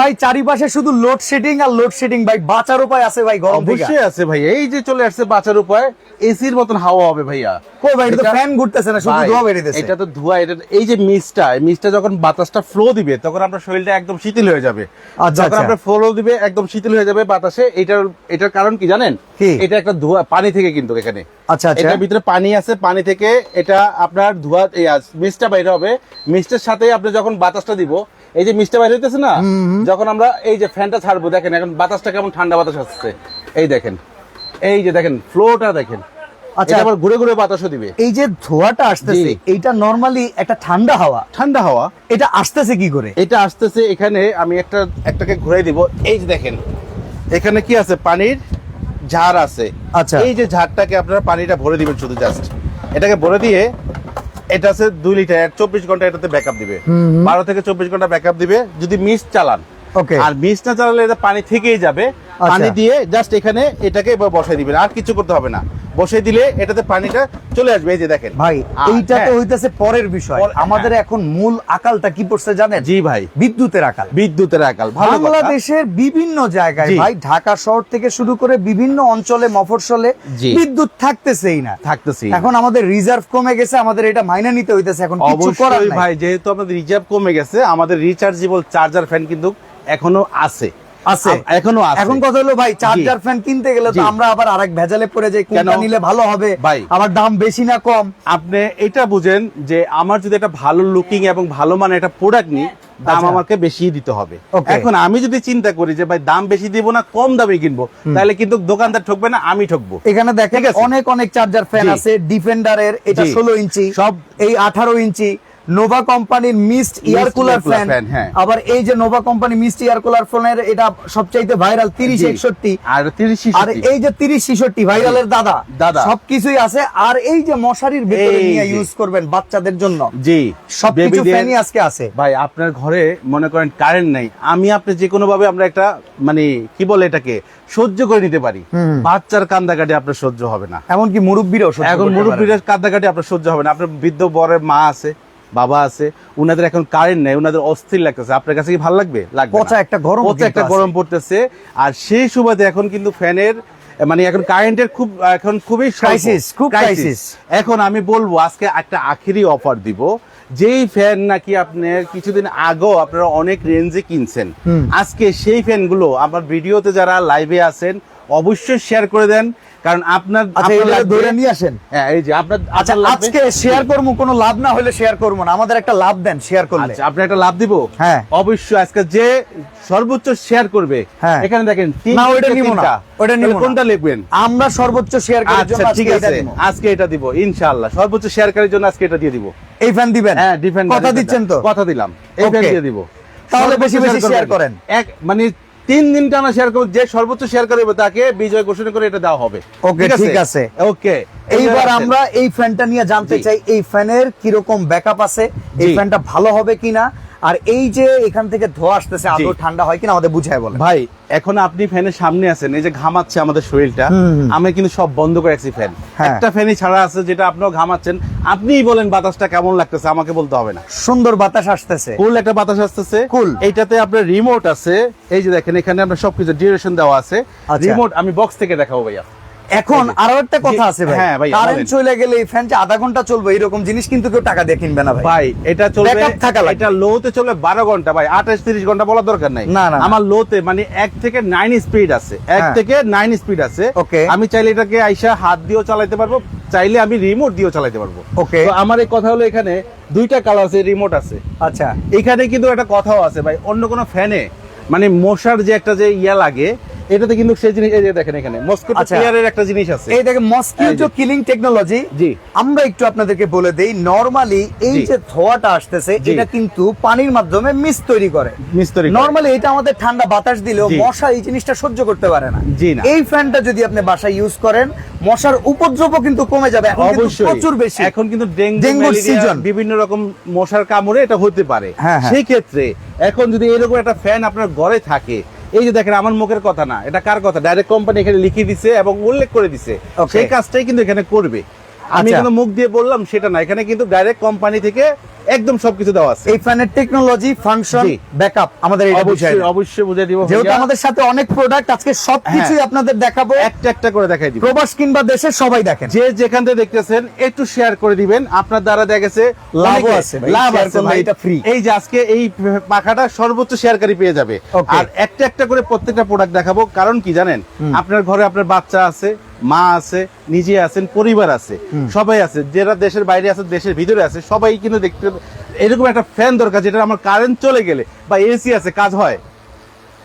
ভাই চারিপাশে শুধু লোড শেডিং আর লোড শেডিং ভাই বাঁচার উপায় আছে ভাই গরম অবশ্যই আছে ভাই। এই যে চলে আসছে বাঁচার উপায় এসির মতন হাওয়া হবে ভাইয়া। কই ভাই এটা তো ফ্যান ঘুরতেছে না শুধু ধোয়া বেরিয়েছে এটা তো ধোয়া এটা এই যে মিস্টটা মিস্টটা যখন বাতাসটা ফ্লো দিবে তখন আপনার শরীরটা একদম শীতল হয়ে যাবে। আচ্ছা, যখন আচ্ছা। আপনার ফ্লো দিবে একদম শীতল হয়ে যাবে বাতাসে এটার এটার কারণ কি জানেন? এটা একটা ধোয়া পানি থেকে কিন্তু এখানে। আচ্ছা আচ্ছা। এটার ভিতরে পানি আছে পানি থেকে এটা আপনার ধোয়া মিস্টটা বাইরে হবে। মিস্টের সাথে আপনি যখন বাতাসটা দিব এই যে মিস্টটা বাইরে হইতেছে না যখন আমরা এই যে ফ্যানটা ছাড়বো দেখেন এখন বাতাসটা কেমন ঠান্ডা বাতাস আসছে এই দেখেন এই যে দেখেন ফ্লোটা দেখেন। আচ্ছা। আবার ঘুরে ঘুরে বাতাসও দিবে। এই যে ধোয়াটা আসতেছে নরমালি একটা ঠান্ডা হাওয়া। ঠান্ডা হাওয়া। এটা আসতেছে কি করে? এটা আসতেছে এখানে আমি একটা একটাকে ঘুরে দিব। এই যে দেখেন এখানে কি আছে? পানির ঝাড় আছে। আচ্ছা। এই যে ঝাড়টাকে আপনারা পানিটা ভরে দিবেন শুধু জাস্ট এটাকে ভরে দিয়ে এটা আছে দুই লিটার চব্বিশ ঘণ্টা এটাতে ব্যাকআপ দিবে। বারো থেকে চব্বিশ ঘণ্টা ব্যাকআপ দিবে যদি মিস চালান। ওকে। আর মিস না চালালে এটা পানি থেকেই যাবে। আচ্ছা। পানি দিয়ে জাস্ট এখানে এটাকে এবার বসাই দিবেন আর কিছু করতে হবে না। বসাই দিলে এটাতে পানিটা চলে আসবে এই যে দেখেন। ভাই এইটা তো হ্যাঁ। হইতেছে পরের বিষয়। আমাদের এখন মূল আকালটা কি পড়ছে জানেন? জি ভাই। বিদ্যুতের আকাল। বিদ্যুতের আকাল বাংলাদেশের বিভিন্ন জায়গায় ভাই ঢাকা শহর থেকে শুরু করে বিভিন্ন অঞ্চলে মফস্বলে বিদ্যুৎ থাকতেছেই না। থাকতেছি এখন আমাদের রিজার্ভ কমে গেছে আমাদের এটা মাইনে নিতে হইতেছে এখন কিছু করার অবশ্যই নাই। ভাই যেহেতু আমাদের রিজার্ভ কমে গেছে আমাদের রিচার্জেবল চার্জার ফ্যান কিন্তু এখনও আছে। আছে। এখনও আছে। এখন কথা হলো ভাই চার্জার ফ্যান কিনতে গেলে তো। আমরা আবার আরেক ভেজালে পড়ে যাই কোনটা নিলে ভালো হবে ভাই। আবার দাম বেশি না কম। আপনি এটা বুঝেন যে আমার যদি একটা ভালো লুকিং এবং ভালো মানে একটা প্রোডাক্ট নিই দাম আচ্ছা। আমাকে বেশি দিতে হবে। এখন আমি যদি চিন্তা করি যে ভাই দাম বেশি দিব না কম দামে কিনবো তাহলে কিন্তু দোকানদার ঠকবে না আমি ঠকবো। এখানে দেখেন অনেক অনেক চার্জার ফ্যান। আছে ডিফেন্ডারের এটা ষোলো ইঞ্চি সব এই আঠারো ইঞ্চি নোভা কোম্পানির মিস্ট ইয়ার কুলার ফ্যান। আবার এই যে Nova company mist air cooler ফ্যানের এটা সবচাইতে ভাইরাল তিরিশ। একষট্টি। আর তিরিশ আর এই যে তিরিশ ছিষট্টি ভাইরালের দাদা দাদা। সবকিছুই আছে। আর এই যে মশারির ভেতরে নিয়ে ইউজ করবেন বাচ্চাদের জন্য। জি। সবকিছু ফ্যানই আজকে আছে। ভাই আপনার ঘরে মনে করেন কারেন্ট নাই। আমি আপনি যে কোনো ভাবে আমরা একটা মানে কি বলে এটাকে সহ্য করে নিতে পারি। বাচ্চার কান্দাকাটি আপনার সহ্য হবে না। এমনকি মুরব্বীরাও এখন। মুরব্বীদের কান্দাকাটি আপনার সহ্য হবে না। আপনার বৃদ্ধ বরের মা আছে। বাবা আছে উনাদের এখন কারেন্ট নেই উনাদের অস্থির লাগতেছে। আপনার কাছে কি ভালো লাগবে? লাগবে পচা একটা গরম পচা একটা গরম পড়তেছে। আর সেই সুবাদে এখন কিন্তু ফ্যানের মানে এখন কারেন্টের খুব এখন খুবই। Crisis, খুব crisis। এখন আমি বলব আজকে একটা আখেরি অফার দিব। যেই ফ্যান নাকি আপনার কিছুদিন আগেও আপনারা অনেক রেঞ্জে কিনছেন। আজকে সেই ফ্যানগুলো আমার ভিডিওতে যারা লাইভে আছেন অবশ্যই শেয়ার করে দেন কারণ আপনার আচ্ছা ধরে নিয়ে আসেন। হ্যাঁ এই যে আপনার আচ্ছা আজকে শেয়ার করব কোনো লাভ না হলে শেয়ার করব না। আমাদের একটা লাভ দেন শেয়ার করলে। আচ্ছা আপনি একটা লাভ দিব? হ্যাঁ। অবশ্যই আজকে যে সর্বোচ্চ শেয়ার করবে হ্যাঁ। এখানে দেখেন না, ওইটা নিবো না। ওইটা নিবো। কোনটা লিখবেন? আমরা সর্বোচ্চ শেয়ার করার আচ্ছা জন্য ঠিক আজকে এটা আছে। আজকে এটা দিব ইনশাআল্লাহ। সর্বোচ্চ শেয়ার শেয়ারকারীর জন্য আজকে এটা দিয়ে দিব। এই ফ্যান দিবেন? হ্যাঁ ডিফেন্ড কথা দিচ্ছেন তো? কথা দিলাম। এই ফ্যান দিয়ে দিব। তাহলে বেশি বেশি শেয়ার করেন। এক মানে তিন দিন টানা শেয়ার করবে যে সর্বোচ্চ শেয়ার করবে তাকে বিজয় ঘোষণা করে এটা দেওয়া হবে। ওকে ঠিক আছে। ওকে এইবার আমরা এই ফ্যানটা নিয়ে জানতে চাই এই ফ্যানের কীরকম ব্যাকআপ আছে এই ফ্যানটা ভালো হবে কিনা? আর এই যে এখান থেকে ধোয়া আসতেছে আদৌ ঠান্ডা হয় কিনা আমাদের বুঝায় বলেন। ভাই এখন আপনি ফ্যানের সামনে আছেন এই যে ঘামাচ্ছে আমাদের শরীরটা আমি কিন্তু সব বন্ধ করে রাখছি ফ্যান। হ্যাঁ। একটা ফ্যানই ছাড়া আছে যেটা আপনিও ঘামাচ্ছেন। আপনিই বলেন বাতাসটা কেমন লাগতেছে আমাকে বলতে হবে না। সুন্দর বাতাস আসতেছে। কুল একটা বাতাস আসতেছে। Cool। এইটাতে আপনার রিমোট আছে এই যে দেখেন এখানে আপনার সবকিছু ডিউরেশন দেওয়া আছে। আচ্ছা। রিমোট আমি বক্স থেকে দেখাবো ভাইয়া। এখন আরও একটা কথা আছে ভাই। হ্যাঁ ভাই, কারেন্ট চলে গেলে এই ফ্যান যে আধা ঘণ্টা চলবে এরকম জিনিস কিন্তু কেউ টাকা দিয়ে কিনবে না ভাই। ভাই এটা চলবে Backup থাকা লাগবে। এটা লোতে চলবে বারো ঘণ্টা ভাই আঠাশ তিরিশ ঘণ্টা বলার দরকার নাই। না, না। আমার লোতে মানে এক থেকে নাইন স্পিড আছে। এক হ্যাঁ। থেকে নাইন স্পিড আছে। ওকে আমি চাইলে এটাকে আইসা হাত দিয়েও চালাতে পারব চাইলে আমি রিমোট দিয়েও চালাতে পারব। ওকে তো আমার এই কথা হলো এখানে দুইটা কালার আছে রিমোট আছে। আচ্ছা। এখানে কিন্তু একটা কথাও আছে ভাই অন্য কোনো ফ্যানে মানে মশার যে একটা যে ইয়া লাগে এটাতে কিন্তু সেই জিনিস এই যে দেখেন এখানে আচ্ছা। ক্লিয়ারের একটা জিনিস আছে। এই দেখেন মসকিউটো যে। কিলিং টেকনোলজি জি। আমরা একটু আপনাদেরকে বলে দেই নরমালি এই যে ধোঁয়াটা আসতেছে এটা কিন্তু পানির মাধ্যমে মিস তৈরি করে। মিস্তরি নরমালি এটা আমাদের ঠান্ডা বাতাস দিলেও মশা এই জিনিসটা সহ্য করতে পারে না। জি না। এই ফ্যানটা যদি আপনি বাসায় ইউজ করেন মশার উপদ্রবও কিন্তু কমে যাবে এখন কিন্তু প্রচুর বেশি। এখন কিন্তু ডেঙ্গু ম্যালেরিয়া বিভিন্ন রকম মশার কামড়ে এটা হতে পারে। হ্যাঁ, হ্যাঁ। সেই ক্ষেত্রে এখন যদি এরকম একটা ফ্যান আপনার ঘরে থাকে এই যে দেখেন আমার মুখের কথা না এটা কার কথা? ডাইরেক্ট কোম্পানি এখানে লিখে দিছে এবং উল্লেখ করে দিছে। সেই কাজটাই কিন্তু এখানে করবে। আমি আচ্ছা। কিন্তু মুখ দিয়ে বললাম সেটা না। এখানে কিন্তু ডাইরেক্ট কোম্পানি থেকে একদম সবকিছু দেওয়া আছে। এই ফ্যানের টেকনোলজি ফাংশন ব্যাকআপ আমাদের এটা বুঝাই অবশ্যই অবশ্যই বুঝে দিব যেহেতু আমাদের সাথে অনেক প্রোডাক্ট আজকে সবকিছুই হ্যাঁ। আপনাদের দেখাবো। একটা একটা করে দেখাই দিব। প্রবাস কিংবা দেশের সবাই দেখেন। যে যেখান থেকে দেখতেছেন একটু শেয়ার করে দিবেন। আপনার দ্বারা দেখা গেছে লাভও আছে লাভ আছে ভাই। এটা free। এই যে আজকে এই পাখাটা সর্বোচ্চ শেয়ারকারী পেয়ে যাবে। আর একটা একটা করে প্রত্যেকটা প্রোডাক্ট দেখাবো। কারণ কি জানেন? আপনার ঘরে আপনার বাচ্চা আছে। মা আছে নিজে আছেন পরিবার আছে সবাই আছে যারা দেশের বাইরে আছে দেশের ভিতরে আছে সবাই কিন্তু দেখতে এরকম একটা ফ্যান দরকার যেটা আমার কারেন্ট চলে গেলে বা এসি আছে কাজ হয়।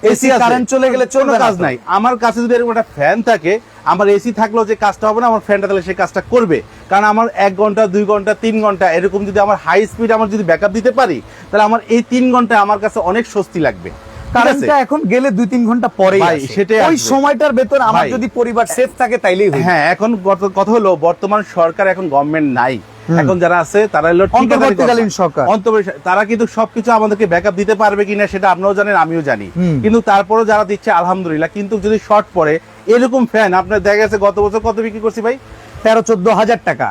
এসি কারেন্ট চলে গেলে চলবে কাজ নাই। আমার কাছে যদি এরকম একটা ফ্যান থাকে আমার এসি থাকলেও যে কাজটা হবে না আমার ফ্যানটা তাহলে সেই কাজটা করবে। কারণ আমার এক ঘণ্টা দুই ঘণ্টা তিন ঘণ্টা এরকম যদি আমার হাই স্পিড আমার যদি ব্যাকআপ দিতে পারি তাহলে আমার এই তিন ঘণ্টা আমার কাছে অনেক স্বস্তি লাগবে? কারেন্টটা এখন গেলে দুই তিন ঘণ্টা পরে ওই সময়টার আমার যদি পরিবার সেফ থাকে তাইলেই হ্যাঁ এখন কথা হলো বর্তমান সরকার এখন গভর্নমেন্ট নাই। এখন যারা আছে তারা হলো অন্তর্বর্তীকালীন সরকার। তারা কিন্তু সবকিছু আমাদেরকে ব্যাকআপ দিতে পারবে কিনা সেটা আপনিও জানেন আমিও জানি। কিন্তু তারপরেও যারা দিচ্ছে আলহামদুলিল্লাহ কিন্তু যদি শর্ট পড়ে এরকম ফ্যান আপনার দেখা গেছে গত বছর কত বিক্রি করছি ভাই? তেরো চোদ্দ হাজার টাকা।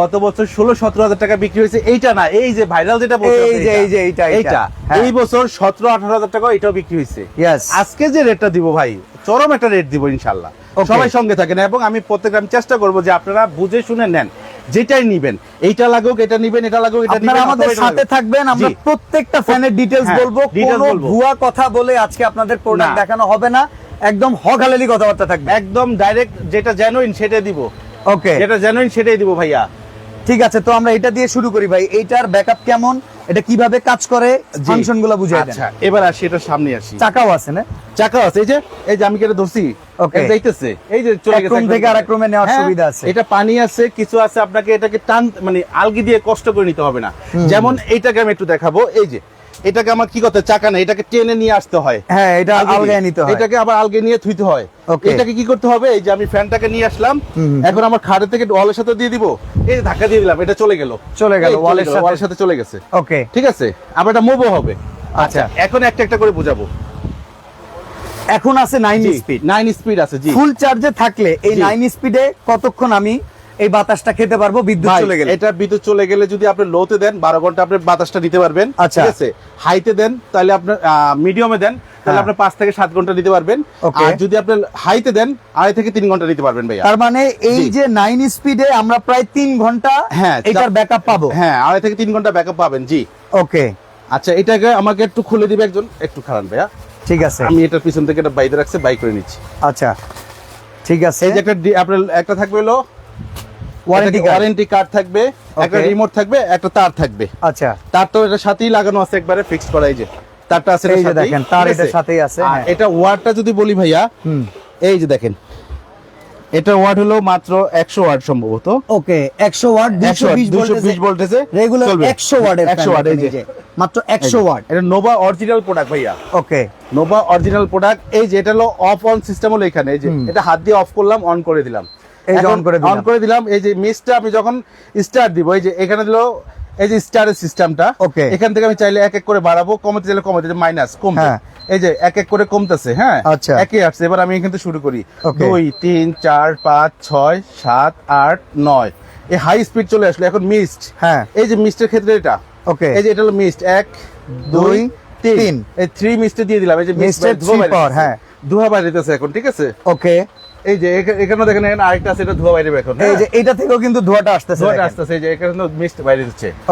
গত বছর ষোলো সতেরো হাজার টাকা বিক্রি হয়েছে। এইটা না এই যে ভাইরাল যেটা এই যে, এই যে, এইটা, এইটা। হ্যাঁ। এই বছর সতেরো আঠারো হাজার টাকা এটাও বিক্রি হয়েছে। আজকে যে রেটটা দিব ভাই চরম একটা রেট দিব ইনশাল্লাহ সবাই সঙ্গে থাকেন এবং আমি প্রত্যেকটা আমি চেষ্টা করব যে আপনারা বুঝে শুনে নেন যেটাই নিবেন। এইটা লাগুক এটা নিবেন এটা লাগুক এটা আপনারা নিবেন, আমাদের সাথে থাকবেন আমরা প্রত্যেকটা ফ্যানের ডিটেলস হ্যাঁ, বলব। কোনো ভুয়া কথা বলে আজকে আপনাদের প্রোডাক্ট দেখানো হবে না। একদম হগালালি কথাবার্তা থাকবে। একদম ডাইরেক্ট যেটা জেনুইন সেটা দিব। ওকে যেটা জেনুইন সেটাই দিব ভাইয়া। ঠিক আছে তো আমরা এটা দিয়ে শুরু করি ভাই। এইটার ব্যাকআপ কেমন? এটা কীভাবে কাজ করে? ফাংশনগুলো দেন। আচ্ছা এবার আসি এটা সামনে আসি। চাকাও আছে না? চাকা আছে এই যে এই যে আমি কেটে ধরছি. এটা যাইতেছে এই যে চলে গেছে একদম। থেকে নেওয়ার হ্যাঁ, সুবিধা আছে। এটা পানি আছে কিছু আছে আপনাকে এটাকে টান মানে আলগি দিয়ে কষ্ট করে নিতে হবে না। যেমন এইটাকে আমি একটু দেখাবো এই যে এটাকে আমার কি করতে চাকা না এটাকে টেনে নিয়ে আসতে হয়। হ্যাঁ এটা আলগা। আলগায় নিতে হয়। এটাকে আবার আলগে নিয়ে থুইতে হয়. এটাকে কি করতে হবে? এই যে আমি ফ্যানটাকে নিয়ে আসলাম। এখন আমার খাড়ে থেকে ওয়ালের সাথে দিয়ে দিব। এই যে ধাক্কা দিয়ে দিলাম এটা চলে গেল। চলে গেল, ওয়ালের সাথে। ওয়ালের সাথে চলে গেছে। ওকে ঠিক আছে? আবার এটা মুভও হবে। আচ্ছা। এখন একটা একটা করে বুঝাবো। এখন আছে নাইন স্পিড নাইন স্পিড আছে জি। ফুল চার্জে থাকলে এই জি। নাইন স্পিডে কতক্ষণ আমি এই বাতাসটা খেতে পারব বিদ্যুৎ চলে গেলে। এটা বিদ্যুৎ চলে গেলে যদি আপনি লোতে দেন বারো ঘণ্টা আপনি বাতাসটা দিতে পারবেন আচ্ছা। ঠিক আছে হাইতে দেন তাহলে আপনার মিডিয়ামে দেন তাহলে হ্যাঁ। আপনি পাঁচ থেকে সাত ঘণ্টা দিতে পারবেন। আর যদি আপনি হাইতে দেন আড়াই থেকে তিন ঘণ্টা দিতে পারবেন ভাইয়া। তার মানে এই যে নাইন স্পিডে আমরা প্রায় তিন ঘণ্টা হ্যাঁ, এটার ব্যাকআপ পাবো। হ্যাঁ আড়াই থেকে তিন ঘণ্টা ব্যাকআপ পাবেন জি। ওকে আচ্ছা এটাকে আমাকে একটু খুলে দিবে একজন একটু খারান ভাইয়া। ঠিক আছে। আমি এটার পিছন থেকে এটা বাইরে রাখছে বাই করে নিচ্ছি। আচ্ছা ঠিক আছে। এই যে একটা আপনার একটা থাকবে হলো ওয়ারেন্টি ওয়ারেন্টি কার্ড থাকবে একটা রিমোট থাকবে একটা তার থাকবে। আচ্ছা। তার তো এটার সাথেই লাগানো আছে একবারে করা এই যে তারটা আছে এই যে দেখেন, তার আছে? সাথেই আছে, হ্যাঁ। এটা ওয়াটটা যদি বলি ভাইয়া এই যে দেখেন এটা ওয়াট হলো মাত্র একশো ওয়াট সম্ভবত। ওকে 100 ওয়াট 220 220 ভোল্টেজে রেগুলার। 100 ওয়াটের 100 ওয়াট এই যে। মাত্র 100 ওয়াট এটা নোভা অরিজিনাল প্রোডাক্ট ভাইয়া। ওকে। নোভা অরিজিনাল প্রোডাক্ট এই যে এটা হলো অফ অন সিস্টেম হলো এখানে এই যে এটা হাত দিয়ে অফ করলাম অন করে দিলাম। এই যে on করে দিলাম। অন করে দিলাম। এই যে মিসটা আমি যখন স্টার্ট দিব এই যে এখানে দিলো এই যে স্টারের সিস্টেমটা Okay. এখান থেকে আমি চাইলে এক এক করে বাড়াবো কমাতে চাইলে কমাতে মাইনাস কমবে। হ্যাঁ। এই যে এক এক করে কমতেছে হ্যাঁ? আচ্ছা। একই আসছে। এবার আমি এখান থেকে শুরু করি। দুই তিন চার পাঁচ ছয় সাত আট নয়। এই হাই স্পিড চলে আসলো এখন মিস্ট হ্যাঁ। এই যে মিস্টের ক্ষেত্রে এটা। ওকে এই যে এটা হলো মিস্ট এক দুই তিন। এই থ্রি মিস্টে দিয়ে দিলাম। এই যে Mist এর হ্যাঁ। ধোয়া বাইরে এখন ঠিক আছে? ওকে এই যে এখানে দেখেন এখানে আরেকটা আছে এটা ধোয়া বাইরে এখন এই যে এটা থেকেও কিন্তু ধোঁয়াটা আসতেছে ধোয়াটা আসতেছে এই যে এখানে মিস্ট বাইরে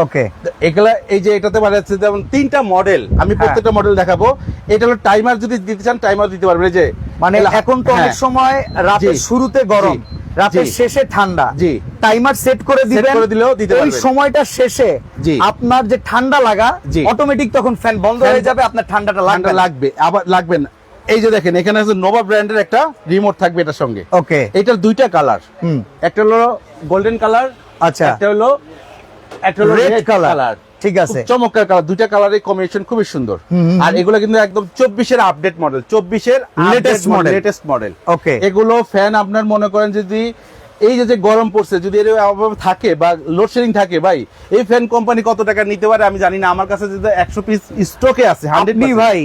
ওকে এগুলা এই যে এটাতে হচ্ছে যেমন তিনটা মডেল আমি হ্যাঁ। প্রত্যেকটা মডেল দেখাবো। এটা হলো টাইমার যদি দিতে চান টাইমার দিতে পারবেন এই যে মানে এখন তো অনেক হ্যাঁ। সময় রাতের শুরুতে গরম রাতের শেষে ঠান্ডা। জি। টাইমার সেট করে দিবেন করে দিলেও দিতে ওই সময়টা শেষে আপনার যে ঠান্ডা লাগা। অটোমেটিক তখন ফ্যান বন্ধ হয়ে যাবে আপনার ঠান্ডাটা লাগবে লাগবে আবার লাগবে না। এই যে দেখেন এখানে আছে নোভা ব্র্যান্ডের একটা রিমোট থাকবে এটার সঙ্গে। ওকে এটার দুইটা কালার হুম। একটা হলো গোল্ডেন কালার আচ্ছা। একটা হলো একটা হলো রেড কালার ঠিক আছে। চমৎকার কালার দুইটা কালারের কম্বিনেশন খুবই সুন্দর। আর এগুলো কিন্তু একদম চব্বিশের আপডেট মডেল চব্বিশের latest model latest model okay এগুলো ফ্যান আপনার মনে করেন যদি এই যে যে গরম পড়ছে যদি এর অভাবে থাকে বা লোডশেডিং থাকে ভাই এই ফ্যান কোম্পানি কত টাকা নিতে পারে আমি জানি না আমার কাছে যদি একশো পিস স্টকে আছে হান্ড্রেড আপনি ভাই।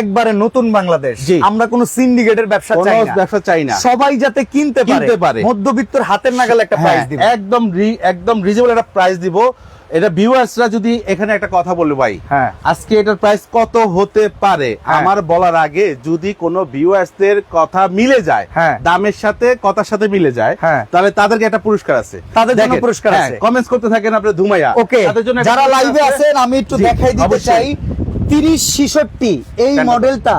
একবারে নতুন বাংলাদেশ। আমরা কোন সিন্ডিকেটের ব্যবসা চাই না ব্যবসা চাই না। সবাই যাতে কিনতে পারে। মধ্যবিত্তর হাতের নাগালে একটা হ্যাঁ, প্রাইস দিব একদম একদম রিজনেবল একটা প্রাইস দিব এটা ভিউয়ার্সরা যদি এখানে একটা কথা বলে ভাই হ্যাঁ। আজকে এটার প্রাইস কত হতে পারে হ্যাঁ। আমার বলার আগে যদি কোনো ভিউয়ার্সদের কথা মিলে যায় হ্যাঁ। দামের সাথে কথার সাথে মিলে যায় হ্যাঁ। তাহলে তাদেরকে একটা পুরস্কার আছে তাদের জন্য পুরস্কার আছে। কমেন্টস করতে থাকেন আপনি ধুমাইয়া ওকে তাদের জন্য যারা লাইভে আছেন আমি একটু দেখাই দিতে চাই তিরিশ ছিষট্টি এই মডেলটা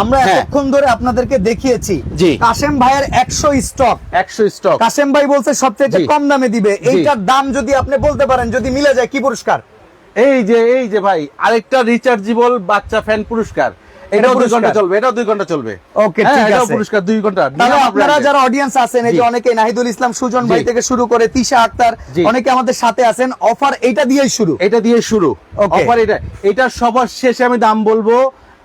আমরা হ্যাঁ। এতক্ষণ ধরে আপনাদেরকে দেখিয়েছি। কাশেম ভাইয়ের একশো স্টক। একশো স্টক। কাশেম ভাই বলছে সবচেয়ে কম দামে দিবে। এইটার দাম যদি আপনি বলতে পারেন যদি মিলে যায় কি পুরস্কার? এই যে এই যে ভাই আরেকটা রিচার্জেবল বাচ্চা ফ্যান পুরস্কার। এটাও দুই ঘণ্টা চলবে এটাও দুই ঘণ্টা চলবে। হ্যাঁ, ঠিক আছে। পুরস্কার দুই ঘণ্টা। তাহলে আপনারা যারা অডিয়েন্স আছেন এই যে অনেকে নাহিদুল ইসলাম সুজন ভাই থেকে শুরু করে তিশা আক্তার অনেকে আমাদের সাথে আছেন। অফার এইটা দিয়েই শুরু। এটা দিয়ে শুরু। অফার এটা এটা সবার শেষে আমি দাম বলব।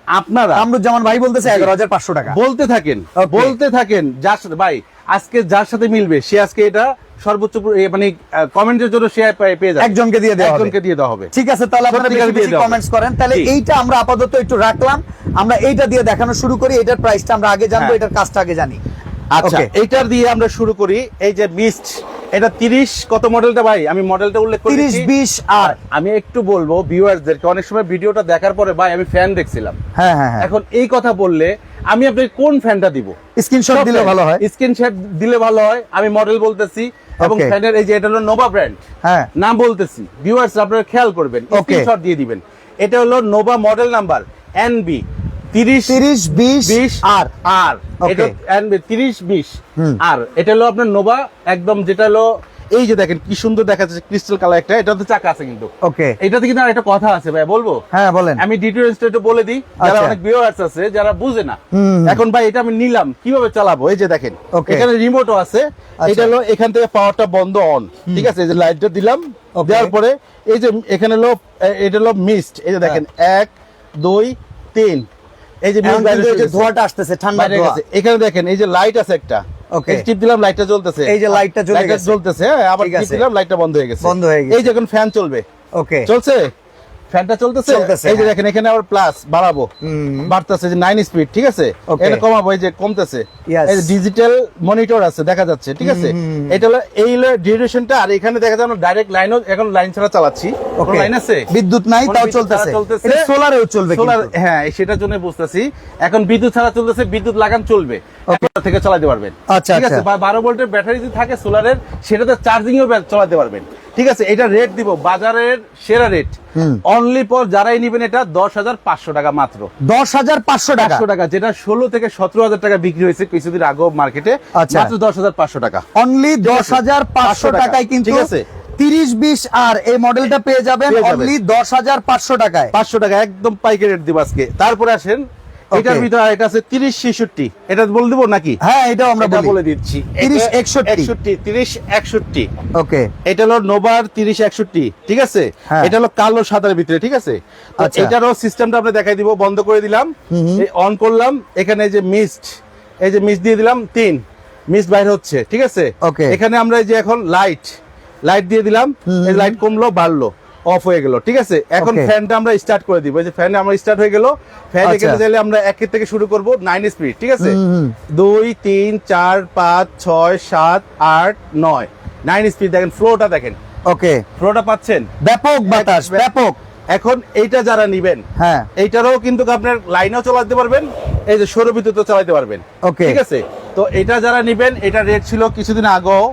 আপনারা কামরুজ্জামান ভাই বলতেছে এগারো হাজার পাঁচশো টাকা। বলতে থাকেন বলতে থাকেন যার সাথে ভাই আজকে যার সাথে মিলবে সে আজকে এটা সর্বোচ্চ মানে কমেন্টের জন্য সে পেয়ে- যাবে। একজনকে দিয়ে দেওয়া একজনকে দিয়ে দেওয়া হবে। ঠিক আছে তাহলে আপনারা বেশি বেশি কমেন্টস করেন। তাহলে এইটা আমরা আপাতত একটু রাখলাম। আমরা এইটা দিয়ে দেখানো শুরু করি এটার প্রাইসটা আমরা আগে জানব হ্যাঁ। এটার কাজটা আগে জানি। আচ্ছা. এইটার দিয়ে আমরা শুরু করি। এই যে মিস্ট এটা 30 কত মডেলটা ভাই? আমি মডেলটা উল্লেখ করি তিরিশ বিশ আর আমি একটু বলব ভিউয়ারদেরকে অনেক সময় ভিডিওটা দেখার পরে ভাই আমি ফ্যান দেখছিলাম। হ্যাঁ হ্যাঁ হ্যাঁ। এখন এই কথা বললে আমি আপনাকে কোন ফ্যানটা দিব? স্ক্রিনশট দিলে ভালো হয়। স্ক্রিনশট দিলে ভালো হয়। আমি মডেল বলতেছি এবং. ফ্যানের এই যে এটা হলো নোভা ব্র্যান্ড হ্যাঁ। নাম বলতেছি। ভিউয়ার্স আপনারা খেয়াল করবেন. স্ক্রিনশট দিয়ে দিবেন। এটা হলো নোভা মডেল নাম্বার এনবি 30 তিরিশ বিশ 20 আর। আর। Okay. এটা এনবি 30 20 হুম। আর। এটা হলো আপনার নোভা একদম যেটা হলো এই যে দেখেন কি সুন্দর দেখা যাচ্ছে ক্রিস্টাল কালার একটা এটা তো চাকা আছে কিন্তু। ওকে এটাতে কিন্তু আর একটা কথা আছে ভাই বলব? হ্যাঁ বলেন। আমি ডিটেলসটা একটু বলে দিই যারা আচ্ছা। অনেক ভিউয়ার্স আছে যারা বুঝে না। এখন ভাই এটা আমি নিলাম কীভাবে চালাবো? এই যে দেখেন. এখানে রিমোটও আছে আচ্ছা। এটা হলো এখান থেকে পাওয়ারটা বন্ধ অন ঠিক আছে? এই যে লাইটটা দিলাম. দেওয়ার পরে এই যে এখানে হলো এটা হলো মিস্ট এই যে দেখেন এক দুই তিন। এই যে ধোঁয়াটা আসতেছে ঠান্ডা ধোঁয়া। গেছে। এখানে দেখেন এই যে লাইট আছে একটা। ওকে টিপ দিলাম লাইটটা জ্বলতেছে। এই যে লাইটটা। জ্বলতেছে হ্যাঁ, আবার টিপ। দিলাম লাইটটা বন্ধ হয়ে গেছে। বন্ধ হয়ে গেছে। এই যে এখন ফ্যান চলবে। ওকে চলছে? ফ্যানটা চলতেছে? এই যে হ্যাঁ। দেখেন এখানে আবার প্লাস বাড়াবো। বাড়তেছে যে নাইন স্পিড ঠিক আছে. এখানে কমাবো এই যে কমতেছে। এই যে ডিজিটাল মনিটর আছে দেখা যাচ্ছে ঠিক আছে। এটা হলো এই হলো ডিউরেশনটা আর এখানে দেখা যায় আমরা ডাইরেক্ট লাইনও এখন লাইন ছাড়া চালাচ্ছি। লাইন আছে? বিদ্যুৎ নাই তাও চলতেছে। এটা সোলারেও চলবে সোলার হ্যাঁ সেটার জন্য বুঝতেছি। এখন বিদ্যুৎ ছাড়া চলতেছে বিদ্যুৎ লাগান চলবে। থেকে চালাতে পারবেন। আচ্ছা, ঠিক আছে? আচ্ছা। বা বারো ভোল্টের ব্যাটারি যদি থাকে সোলারের সেটাতে চার্জিংও চালাতে পারবেন। ঠিক আছে এটা রেট দিব বাজারের সেরা রেট অনলি পর যারাই নিবেন এটা দশ হাজার পাঁচশো টাকা মাত্র। দশ হাজার পাঁচশো পাঁচশো টাকা যেটা ষোলো থেকে সতেরো হাজার টাকা বিক্রি হয়েছে কিছুদিন আগেও মার্কেটে আচ্ছা। মাত্র দশ হাজার পাঁচশো টাকা। অনলি দশ হাজার পাঁচশো টাকায় কিন্তু ঠিক আছে। তিরিশ বিশ আর এই মডেলটা পেয়ে যাবেন পেয়ে যাবেন। অনলি দশ হাজার পাঁচশো টাকায়। পাঁচশো টাকা একদম পাইকারি রেট দিব আজকে। তারপরে আসেন এটার. ভিতরে এটা আছে তিরিশ ছেষট্টি। এটা বলে দিব নাকি? হ্যাঁ এটাও আমরা বলে। দিচ্ছি। 30 এটা 61 একষট্টি। তিরিশ একষট্টি। ওকে এটা হলো নোভার তিরিশ একষট্টি ঠিক আছে? হ্যাঁ। এটা হলো কালো সাদার ভিতরে ঠিক আছে? আচ্ছা। এটারও সিস্টেমটা আমরা দেখাই দিব বন্ধ করে দিলাম। অন করলাম এখানে এই যে মিস্ট এই যে মিস্ট দিয়ে দিলাম তিন। মিস্ট বাইরে হচ্ছে ঠিক আছে. এখানে আমরা এই যে এখন লাইট লাইট দিয়ে দিলাম এই লাইট কমলো বাড়লো। অফ হয়ে গেল ঠিক আছে? এখন ফ্যানটা আমরা স্টার্ট করে দিব। এই যে ফ্যান আমরা স্টার্ট হয়ে গেল ফ্যান আচ্ছা। এখানে চাইলে আমরা একের থেকে শুরু করব নাইন স্পিড ঠিক আছে। দুই তিন চার পাঁচ ছয় সাত আট নয়। নাইন স্পিড দেখেন ফ্লোটা দেখেন। ওকে ফ্লোটা পাচ্ছেন? ব্যাপক বাতাস ব্যাপক। এখন এইটা যারা নিবেন হ্যাঁ। এইটারও কিন্তু আপনার লাইনেও চালাতে পারবেন এই যে সৌর বিদ্যুৎও চালাতে পারবেন Okay. ঠিক আছে? তো এটা যারা নিবেন এটা রেট ছিল কিছুদিন আগেও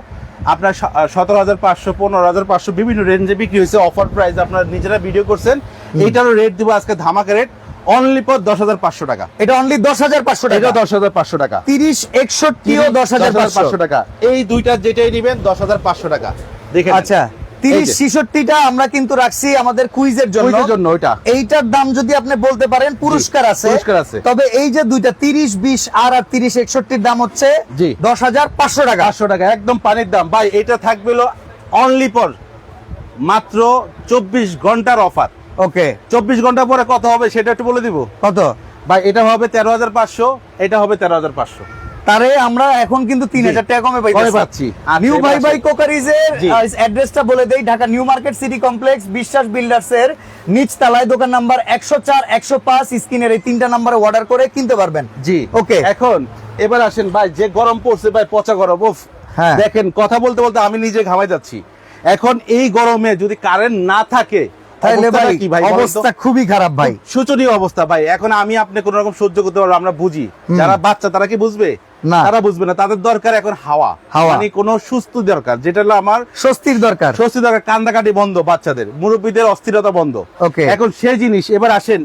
আপনার সতেরো হাজার পাঁচশো পনেরো হাজার পাঁচশো বিভিন্ন রেঞ্জে বিক্রি হয়েছে। অফার প্রাইস আপনার নিজেরা ভিডিও করছেন। এইটারও রেট দিব আজকে ধামাকা রেট অনলি পর দশ হাজার পাঁচশো টাকা। এটা অনলি দশ হাজার পাঁচশো টাকা। দশ হাজার পাঁচশো টাকা। তিরিশ একষট্টিও দশ হাজার পাঁচশো। টাকা। এই দুইটা যেটাই নিবেন দশ হাজার পাঁচশো টাকা। দেখে আচ্ছা। তিরিশ এই যে। ছিষট্টিটা আমরা কিন্তু রাখছি আমাদের কুইজের জন্য। কুইজের জন্য এইটার দাম যদি আপনি বলতে পারেন পুরস্কার আছে। পুরস্কার আছে। তবে এই যে দুইটা তিরিশ বিশ আর আর তিরিশ একষট্টির দাম হচ্ছে জি। দশ হাজার পাঁচশো টাকা। পাঁচশো টাকা একদম পানির দাম। ভাই এটা থাকবে অনলি পর মাত্র চব্বিশ ঘণ্টার অফার ওকে। চব্বিশ ঘণ্টা পরে কত হবে সেটা একটু বলে দিব। কত? ভাই এটা হবে তেরো হাজার পাঁচশো এটা হবে তেরো হাজার পাঁচশো। তারে আমরা এখন কিন্তু তিন হাজার টাকা কমে পাচ্ছি। নিউ ভাই ভাই আসেন। কোকারিজের। অ্যাড্রেসটা বলে দেই Dhaka new market city complex Biswas builders এর নিচ তলায় দোকান নাম্বার একশো চার একশো পাঁচ স্ক্রিনের এই তিনটা নাম্বারে অর্ডার করে কিনতে পারবেন। জি। ওকে এখন এবার আসেন ভাই যে গরম পড়ছে ভাই পচা গরম উফ। হ্যাঁ। দেখেন কথা বলতে বলতে আমি নিজে ঘামাই যাচ্ছি। এখন এই গরমে যদি কারেন্ট না থাকে তাহলে ভাই কি ভাই অবস্থা খুবই খারাপ ভাই। শোচনীয় অবস্থা ভাই। এখন আমি আপনি কোন রকম সহ্য করতে পারব আমরা বুঝি। যারা বাচ্চা তারা কি বুঝবে? না। তারা বুঝবে না তাদের দরকার এখন হাওয়া হাওয়া। মানে কোনো সুস্থ দরকার যেটা হলো আমার স্বস্তির দরকার স্বস্তির দরকার কান্দাকাটি বন্ধ বাচ্চাদের মুরব্বীদের অস্থিরতা বন্ধ ওকে। এখন সেই জিনিস এবার আসেন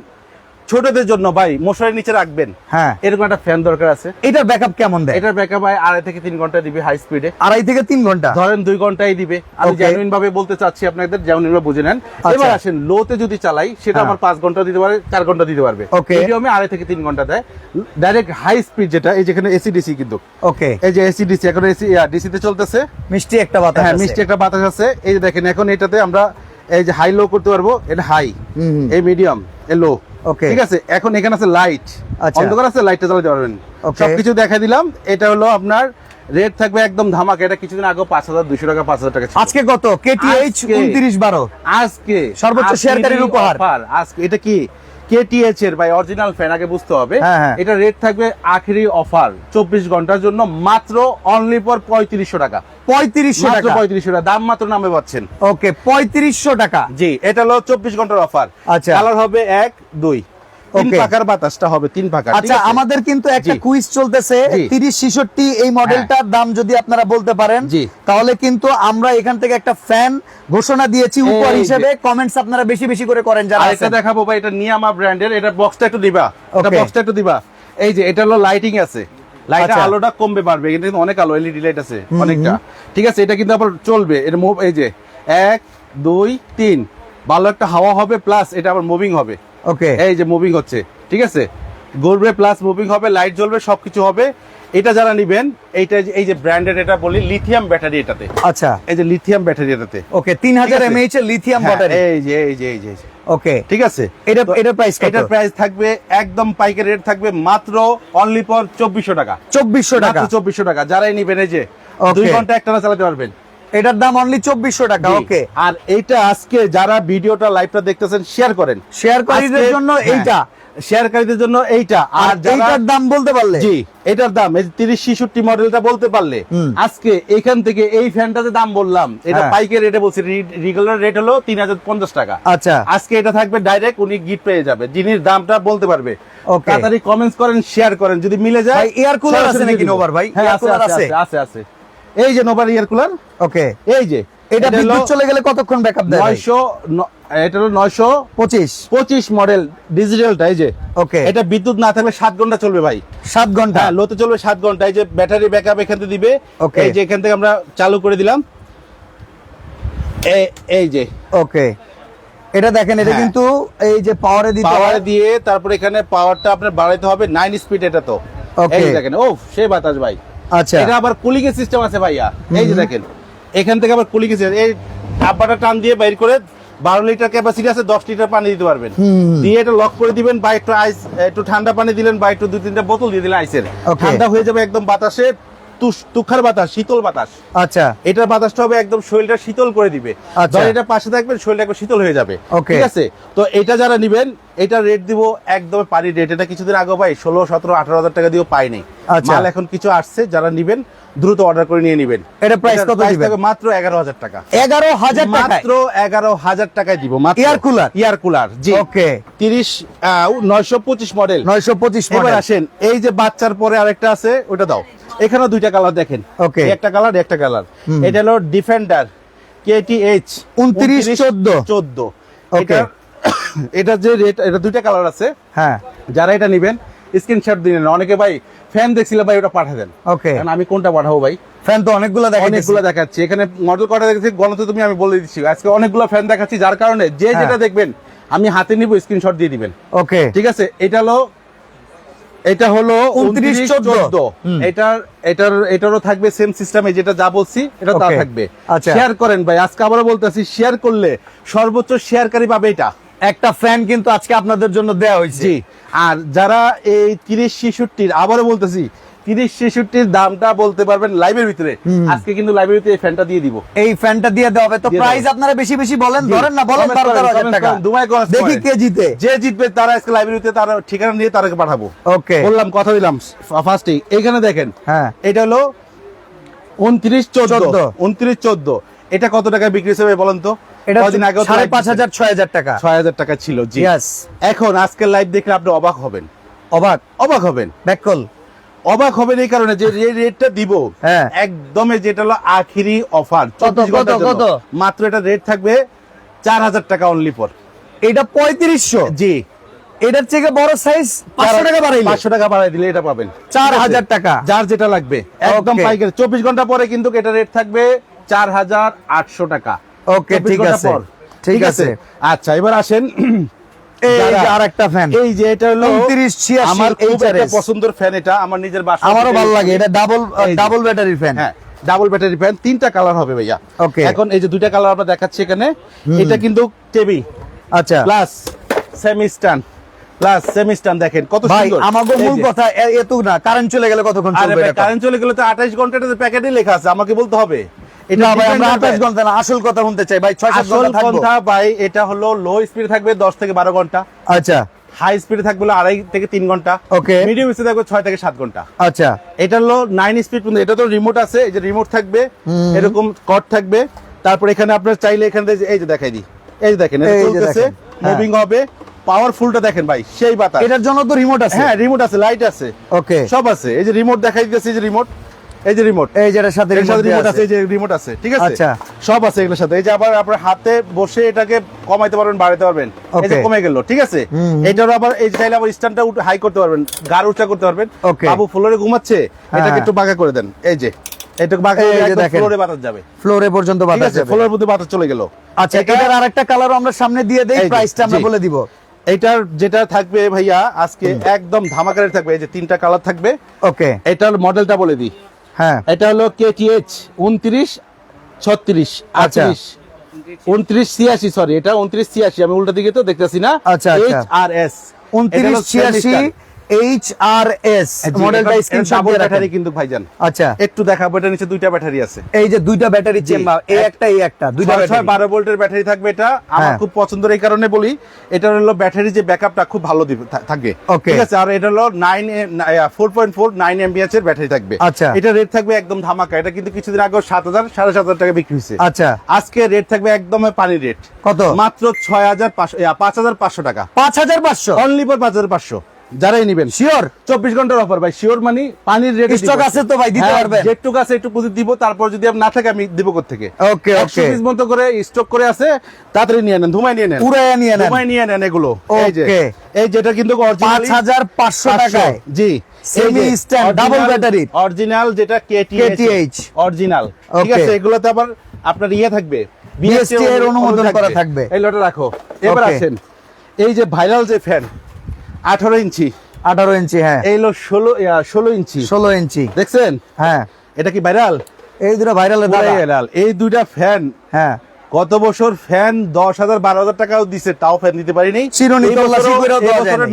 ছোটদের জন্য ভাই মশারির নিচে রাখবেন। হ্যাঁ। এরকম একটা ফ্যান দরকার আছে। এটার ব্যাকআপ কেমন দেয়? এটার ব্যাকআপ ভাই আড়াই থেকে তিন ঘণ্টা দিবে হাই স্পিডে আড়াই থেকে তিন ঘণ্টা? ধরেন দুই ঘন্টাই দিবে। আমি জেনুইন ভাবে বলতে চাচ্ছি আপনাদের জেনুইন ভাবে বুঝে নেন। এবার আসেন লোতে যদি চালাই সেটা হ্যাঁ। আমার পাঁচ ঘণ্টা দিতে পারে চার ঘণ্টা দিতে পারবে। ওকে. আমি আড়াই থেকে তিন ঘণ্টা দেয়। ডাইরেক্ট হাই স্পিড যেটা এই যেখানে এসি ডিসি কিন্তু। ওকে এই যে এসি ডিসি এখন এসি ডিসি তে চলতেছে। মিষ্টি একটা বাতাস হ্যাঁ মিষ্টি একটা বাতাস আছে। এই যে দেখেন এখন এটাতে আমরা এই যে হাই লো করতে পারব এটা হাই। এই মিডিয়াম এ লো Okay. ঠিক আছে এখন এখানে আছে লাইট আচ্ছা। অন্ধকার আছে লাইটটা চালাতে পারবেন সবকিছু দেখা দিলাম এটা হলো আপনার রেট থাকবে একদম ধামাকা এটা কিছুদিন আগে পাঁচ হাজার দুশো টাকা পাঁচ হাজার টাকা ছিল। আজকে কত কেটিএইচ। উনত্রিশ বারো আজকে সর্বোচ্চ শেয়ারকারীর উপহার। আজকে এটা কি কেটিএইচ এর ভাই অরিজিনাল ফ্যান আগে বুঝতে হবে হ্যাঁ, হ্যাঁ। এটা রেট থাকবে আখেরি অফার চব্বিশ ঘণ্টার জন্য মাত্র অনলি ফর পঁয়ত্রিশশো টাকা পঁয়ত্রিশশো টাকা। পঁয়ত্রিশশো টাকা দাম মাত্র নামে পাচ্ছেন। ওকে পঁয়ত্রিশশো টাকা। জি এটা হলো চব্বিশ ঘণ্টার অফার আচ্ছা। কালার হবে এক দুই। তিন পাকার বাতাসটা হবে তিন পাকা আচ্ছা আমাদের কিন্তু একটা কুইজ চলতেছে। তিরিশ ছিষট্টি এই মডেলটার দাম যদি আপনারা বলতে পারেন। তাহলে কিন্তু আমরা এখান থেকে একটা ফ্যান ঘোষণা দিয়েছি উপহার হিসেবে। কমেন্টস আপনারা বেশি বেশি করে করেন যারা দেখাবো ভাই এটা নিয়ামা ব্র্যান্ডের এটা বক্সটা একটু দিবা। এটা. বক্সটা একটু দিবা। এই যে এটা হলো লাইটিং আছে। লাইটের আচ্ছা। আলোটা কমবে এটা কিন্তু অনেক আলো এলইডি লাইট আছে অনেকটা। ঠিক আছে এটা কিন্তু আবার চলবে। এটা মুভ এই যে এক দুই তিন। ভালো একটা হাওয়া হবে প্লাস এটা আবার মুভিং হবে। ওকে এই যে মুভিং হচ্ছে ঠিক আছে? ঘুরবে প্লাস মুভিং হবে লাইট জ্বলবে সবকিছু হবে। এটা যারা নিবেন এইটা এই যে ব্র্যান্ডেড এটা বলি লিথিয়াম ব্যাটারি এটাতে। আচ্ছা। এই যে লিথিয়াম ব্যাটারি এটাতে। ওকে তিন হাজার। এমএইচ এর লিথিয়াম ব্যাটারি এই যে এই যে এই যে। ওকে ঠিক আছে? এটা- এটা প্রাইস এটা প্রাইস থাকবে একদম পাইকারি রেট থাকবে মাত্র অনলি ফর চব্বিশশো টাকা। চব্বিশশো টাকা? মাত্র চব্বিশশো টাকা। যারাই নিবেন এই যে Okay. দুই ঘণ্টা একটানা চালাতে পারবেন। এটার দাম অনলি চব্বিশশো টাকা ওকে আর এইটা আজকে যারা ভিডিওটা লাইভটা দেখতেছেন শেয়ার করেন। শেয়ার করার জন্য হ্যাঁ, এইটা। শেয়ারকারীদের জন্য এইটা। আর এইটার দাম বলতে পারলে? জি এটার দাম এই তিরিশ ছিষট্টি মডেলটা বলতে পারলে। আজকে এখান থেকে এই ফ্যানটাতে দাম বললাম। এটা হ্যাঁ। পাইকারি রেটে বলছি রেগুলার রেট হলো তিন হাজার পঞ্চাশ টাকা। আচ্ছা। আজকে এটা থাকবে ডাইরেক্ট উনি গিফট পেয়ে যাবে। যিনি দামটা বলতে পারবে. তাড়াতাড়ি কমেন্টস করেন শেয়ার করেন। যদি মিলে যায় air cooler আছে নাকি। নোভার ভাই? হ্যাঁ আছে আছে আছে? এই যে নোভার ইয়ার কুলার ওকে এই যে এটা বিদ্যুৎ চলে গেলে কতক্ষণ ব্যাকআপ দেয় ভাই? নয়শো ন- এটা হলো নয়শো পঁচিশ। পঁচিশ মডেল ডিজিটালটা এই যে। ওকে। এটা বিদ্যুৎ না থাকলে সাত ঘণ্টা চলবে ভাই। সাত ঘণ্টা? হ্যাঁ লোতে চলবে সাত ঘণ্টা। এই যে ব্যাটারি ব্যাকআপ এখান থেকে দিবে। এই যে এখান থেকে আমরা চালু করে দিলাম। এই যে। ওকে। এটা দেখেন এটা হ্যাঁ। কিন্তু এই যে পাওয়ারে দিতে পাওয়ার দিয়ে তারপরে এখানে পাওয়ারটা আপনার বাড়াইতে হবে নাইন স্পিড এটা তো. এই দেখেন ও সেই বাতাস ভাই। আচ্ছা। এটা আবার কুলিং এর সিস্টেম আছে ভাইয়া। এই যে দেখেন। এখান থেকে আবার কুলি গেছে। এই ডাব্বাটা টান দিয়ে বাইর করে বারো লিটার ক্যাপাসিটি আছে দশ লিটার পানি দিতে পারবেন। দিয়ে এটা লক করে দিবেন বা একটু আইস একটু ঠান্ডা পানি দিলেন বা একটু দুই তিনটা বোতল দিয়ে দিলেন আইসের ঠান্ডা হয়ে যাবে একদম বাতাসে তুষার বাতাস শীতল বাতাস। আচ্ছা। এটার বাতাসটা হবে একদম শরীরটা শীতল করে দিবে। আচ্ছা। যখন এটা পাশে থাকবেন শরীরটা একদম শীতল হয়ে যাবে। ঠিক আছে? তো এটা যারা নিবেন এটা রেট দিব একদম পারি রেট এটা কিছুদিন আগে ভাই ষোলো সতেরো আঠারো হাজার টাকা দিয়েও পাইনি। আচ্ছা। মাল এখন কিছু আসছে যারা নিবেন দ্রুত অর্ডার করে নিয়ে নিবেন। এটা প্রাইস কত দিবেন? মাত্র এগারো হাজার টাকা। এগারো হাজার টাকা মাত্র এগারো হাজার টাকায় দিব Air কুলার ইয়ার কুলার জি। ওকে তিরিশ নয়শো পঁচিশ মডেল নয়শো পঁচিশ এবার আসেন এই যে বাচ্চার পরে আরেকটা আছে ওটা দাও। এখানে দুইটা কালার দেখেন। ওকে একটা কালার একটা কালার এটা হলো ডিফেন্ডার কেটিএইচ 29 14 চোদ্দ। Okay. এটা এটা যে রেট এটা দুইটা কালার আছে। হ্যাঁ। যারা এটা নিবেন স্ক্রিনশট দিলেন অনেকে ভাই ফ্যান দেখছিলাম ভাই ওটা পাঠা দেন। ওকে আমি কোনটা পাঠাবো ভাই? ফ্যান তো অনেকগুলো অনেকগুলো দেখাচ্ছি। এখানে মডেল কটা দেখেছি গণতে তুমি আমি বলে দিচ্ছি। আজকে অনেকগুলো ফ্যান দেখাচ্ছি যার কারণে যে হ্যাঁ। যেটা দেখবেন আমি হাতে নিব স্ক্রিনশট দিয়ে দিবেন। ওকে ঠিক আছে? এটা হলো এটা হলো 29, 29 14 14 এটার এটার এটারও থাকবে সেম সিস্টেমে যেটা যা বলছি এটা তা থাকবে। আচ্ছা। শেয়ার করেন ভাই আজকে আবারও বলতেছি শেয়ার করলে সর্বোচ্চ শেয়ারকারী পাবে এটা। একটা ফ্যান কিন্তু আজকে আপনাদের জন্য দেয়া হয়েছে। আর যারা এই তিরিশ ছিষট্টির আবারও বলতেছি তিরিশ ছেষট্টির দামটা বলতে পারবেন লাইভের ভিতরে। আজকে কিন্তু লাইভের ভিতরে এই ফ্যানটা দিয়ে দিব। এই ফ্যানটা দিয়ে দেওয়া হবে। তো প্রাইস আপনারা বেশি বেশি বলেন ধরেন না বলেন বারো তেরো হাজার টাকা। দেখি কে জিতে। যে জিতবে তারা আজকে লাইভের ভিতরে তার ঠিকানা নিয়ে তারাকে পাঠাবো। ওকে বললাম কথা দিলাম ফার্স্টে এখানে দেখেন হ্যাঁ। এটা হলো উনত্রিশ চোদ্দ। উনত্রিশ চোদ্দ। এটা কত টাকায় বিক্রি হিসেবে বলেন তো? এটা কদিন আগে সাড়ে পাঁচ হাজার ছয় হাজার টাকা। ছয় হাজার টাকা ছিল জি। এখন আজকের লাইভ দেখলে আপনি অবাক হবেন। অবাক? অবাক হবেন। ব্যাককল। অবাক হবেন এই কারণে যে যে রেটটা দিব হ্যাঁ। একদমে যেটা হলো আখিরি অফার কত, কত, কত? মাত্র এটা রেট থাকবে চার হাজার টাকা অনলি পর এটা পঁয়ত্রিশশো? জি। এটার থেকে বড় সাইজ পাঁচশো টাকা পাঁচশো টাকা বাড়াই দিলে এটা পাবেন। চার হাজার টাকা। যার যেটা লাগবে। একদম পাইকারি। চব্বিশ ঘণ্টা পরে কিন্তু এটা রেট থাকবে চার হাজার আটশো টাকা। ওকে ঠিক আছে। ঠিক আছে। আচ্ছা এবার আসেন। এই যে আরেকটা ফ্যান এই যে এটা হলো 29, 86 আমার পছন্দের ফ্যান এটা আমার নিজের বাসা আমারও ভালো লাগে এটা ডাবল ডাবল ব্যাটারি ফ্যান হ্যাঁ ডাবল ব্যাটারি ফ্যান তিনটা কালার হবে ভাইয়া। Okay. এখন এই যে দুইটা কালার আমরা দেখাচ্ছি এখানে এটা কিন্তু টেবি আচ্ছা। Plus semi stand plus semi stand দেখেন কত সুন্দর। আমাকে মূল কথা এত না কারেন্ট চলে গেলে কতক্ষণ চলবে কারেন্ট চলে গেলে তো 28 ঘণ্টা প্যাকেটে লেখা আছে আমাকে বলতে হবে। এটা ভাই আমরা depend আঠাশ করবে। ঘণ্টা না আসল কথা শুনতে চাই। ভাই ছয় সাত আসল ঘণ্টা থাকব? কথা ভাই এটা হলো লো স্পিড থাকবে 10 থেকে 12 ঘণ্টা। আচ্ছা। হাই স্পিড থাকবে আড়াই থেকে তিন ঘণ্টা। Okay. মিডিয়াম স্পিড থাকবে ছয় থেকে সাত ঘণ্টা। আচ্ছা। এটা হলো নাইন স্পিড পর্যন্ত এটা তো রিমোট আছে এই যে রিমোট থাকবে এরকম কট থাকবে। তারপর এখানে আপনার চাইলে এখানে এই যে দেখাই দিই। এই যে দেখেন চলতেছে দেখেন, হ্যাঁ। মুভিং হবে। পাওয়ারফুলটা দেখেন ভাই সেই বাতাস। এটার জন্য তো রিমোট আছে। হ্যাঁ রিমোট আছে লাইট আছে। ওকে সব আছে এই যে রিমোট দেখাই দিতেছে এই যে রিমোট এই যে রিমোট এই যেটার সাথে রিমোট আছে এই যে রিমোট আছে ঠিক আছে? আচ্ছা। সব আছে এগুলোর সাথে। এই যে আবার আপনার হাতে বসে এটাকে কমাইতে পারবেন বাড়াতে পারবেন। এই যে কমে গেল ঠিক আছে? এটারও আবার এই চাইলে আবার স্ট্যান্ডটা হাই করতে পারবেন গাড় উঁচা করতে পারবেন। বাবু ফ্লোরে ঘুমাচ্ছে এটাকে হ্যাঁ। একটু বাঁকা করে দেন। এই যে এটাকে বাঁকা। ফ্লোরে বাতাস যাবে। ফ্লোরে পর্যন্ত বাতাস যাবে। ফ্লোরের মধ্যে বাতাস চলে গেল। আচ্ছা এটা- এটার আরেকটা কালার আমরা সামনে দিয়ে দেই প্রাইসটা আমরা বলে দিব। এটার যেটা থাকবে ভাইয়া আজকে একদম ধামাকারে থাকবে এই যে তিনটা কালার থাকবে। ওকে এটার মডেলটা বলে দিই। হ্যাঁ। এটা হলো কেটিএইচ উনত্রিশ ছত্রিশ আচ্ছা। আটত্রিশ। উনত্রিশ ছিয়াশি সরি এটা উনত্রিশ ছিয়াশি আমি উল্টা দিকে তো দেখতেছি না। আচ্ছা, আচ্ছা। আর এস উনত্রিশ ছিয়াশি এইচ আর এস মডেলটা স্ক্রিনশট দিয়ে ব্যাটারি কিন্তু ভাইজান। আচ্ছা। একটু দেখাবো এটা নিচে দুইটা ব্যাটারি আছে। এই যে দুইটা ব্যাটারি চেম্বার এই একটা এই একটা দুইটা ব্যাটারি বারো ভোল্টের ব্যাটারি থাকবে এটা। আমার হ্যাঁ। খুব পছন্দের এই কারণে বলি এটা হলো ব্যাটারি যে ব্যাকআপটা খুব ভালো দিবে থাকবে ঠিক আছে? আর এটা হলো nine four point four nine MBH এর ব্যাটারি থাকবে। আচ্ছা। এটা রেট থাকবে একদম ধামাকা। এটা কিন্তু কিছুদিন আগে সাত হাজার সাড়ে সাত হাজার টাকা বিক্রি হয়েছে। আচ্ছা। আজকে রেট থাকবে একদম পানি রেট কত? মাত্র ছয় হাজার পাঁচশো পাঁচ হাজার পাঁচশো টাকা। পাঁচ হাজার পাঁচশো? অনলি ফর পাঁচ হাজার পাঁচশো। যারাই নিবেন। শিওর চব্বিশ ঘণ্টার অফার ভাই। শিওর মানি পানির রেট Stock আছে তো ভাই, দিতে পারবেন? যেটুকু আছে একটু পুঁজি দিব তারপর যদি না থাকে আমি দিব থেকে ওকে ওকে পিস মতো করে স্টক করে আছে তাড়াতাড়ি নিয়ে নেন ধুমাই নিয়ে নেন। উড়াইয়া নিয়ে নেন। ধুমাই নিয়ে নেন এগুলো। এই যে এই যেটা কিন্তু পাঁচ হাজার পাঁচশো টাকায়। জি। Semi stand, double battery। Original যেটা কেটিএইচ অরিজিনাল ঠিক আছে এগুলোতে আবার আপনার ইয়ে থাকবে। BST এর অনুমোদন করা থাকবে। এই লটা রাখো। এবার. আসেন। এই যে ভাইরাল যে ফ্যান আঠারো ইঞ্চি। আঠারো ইঞ্চি হ্যাঁ। এই হলো ষোলো ষোলো ইঞ্চি। ষোলো ইঞ্চি। দেখছেন? হ্যাঁ। এটা কি ভাইরাল? এই দুটো ভাইরালের দাদা। ভাইরাল। এই দুইটা ফ্যান হ্যাঁ। গত বছর ফ্যান দশ হাজার বারো হাজার টাকাও দিছে তাও ফ্যান দিতে পারিনি।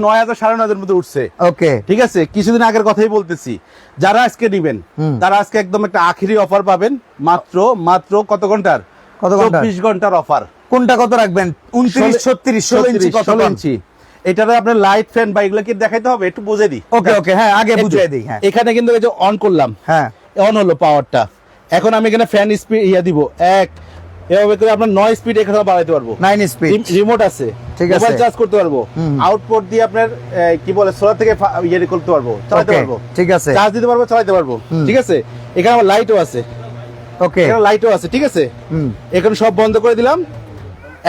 নয় হাজার সাড়ে নয় হাজার মধ্যে উঠছে। ওকে। ঠিক আছে? কিছুদিন আগের কথাই বলতেছি। যারা আজকে নিবেন তারা আজকে একদম একটা আখিরি অফার পাবেন। মাত্র মাত্র কত ঘণ্টার? কত ঘণ্টার? চব্বিশ ঘণ্টার অফার কোনটা কত রাখবেন? উনত্রিশ ছত্রিশ ষোলো ইঞ্চি কত ষোলো ইঞ্চি। এটার আপনার লাইট ফ্যান বা এগুলো কি দেখাইতে হবে? একটু বুঝে দিই। ওকে ওকে হ্যাঁ আগে। বুঝিয়ে দিই হ্যাঁ। এখানে কিন্তু এই যে অন করলাম। হ্যাঁ। অন হলো পাওয়ারটা এখন আমি এখানে ফ্যান স্পিড ইয়া দিব। এক এভাবে করে আপনার নয় স্পিড এখানে বাড়াইতে পারব। নাইন স্পিড রিমোট আছে। ঠিক আছে। চার্জ করতে পারব। আউটপুট দিয়ে আপনার কি বলে সোলার থেকে ইয়ে করতে পারব। চালাতে পারব। ঠিক আছে। চার্জ দিতে পারব চালাতে পারব। ঠিক আছে? এখানে আমার লাইটও আছে। ওকে এখানে লাইটও আছে ঠিক আছে? এখন সব বন্ধ করে দিলাম।